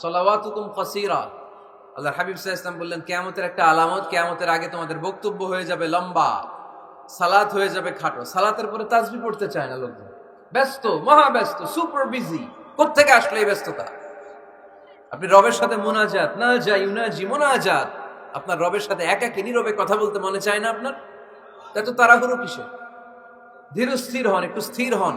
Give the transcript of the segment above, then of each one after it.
সলাওয়াতুকুম কসিরা। আল্লাহ হাবিব ইসলাম বললেন, কিয়ামতের একটা আলামত, কিয়ামতের আগে তোমাদের বক্তব্য হয়ে যাবে লম্বা, সালাত হয়ে যাবে খাটো। সালাতের পরে তাজবি পড়তে চায় না লোকজন। ব্যস্ত সুপার বিজি। আসলে এই ব্যস্ততা? আপনি রবের সাথে মোনাজাত, না যাই ইউনাজি মোনাজাত। আপনার রবের সাথে একাকি নীরবে কথা বলতে মনে চায় না আপনার? এত তাড়াহুড়ো কিসে ধীর স্থির হন, একটু স্থির হন।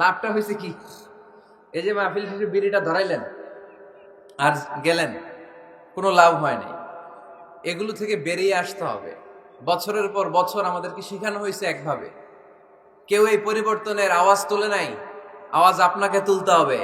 লাভটা হয়েছে কি? এই যে মাহফিল শেষে বিড়িটা ধরাইলেন আর গেলেন, কোনো লাভ হয়নি এগুলো থেকে বেরিয়ে আসতে হবে। বছরের পর বছর আমাদেরকে শেখানো হয়েছে একভাবে। কেউ এই পরিবর্তনের আওয়াজ তোলে নাই, আওয়াজ আপনাকে তুলতে হবে।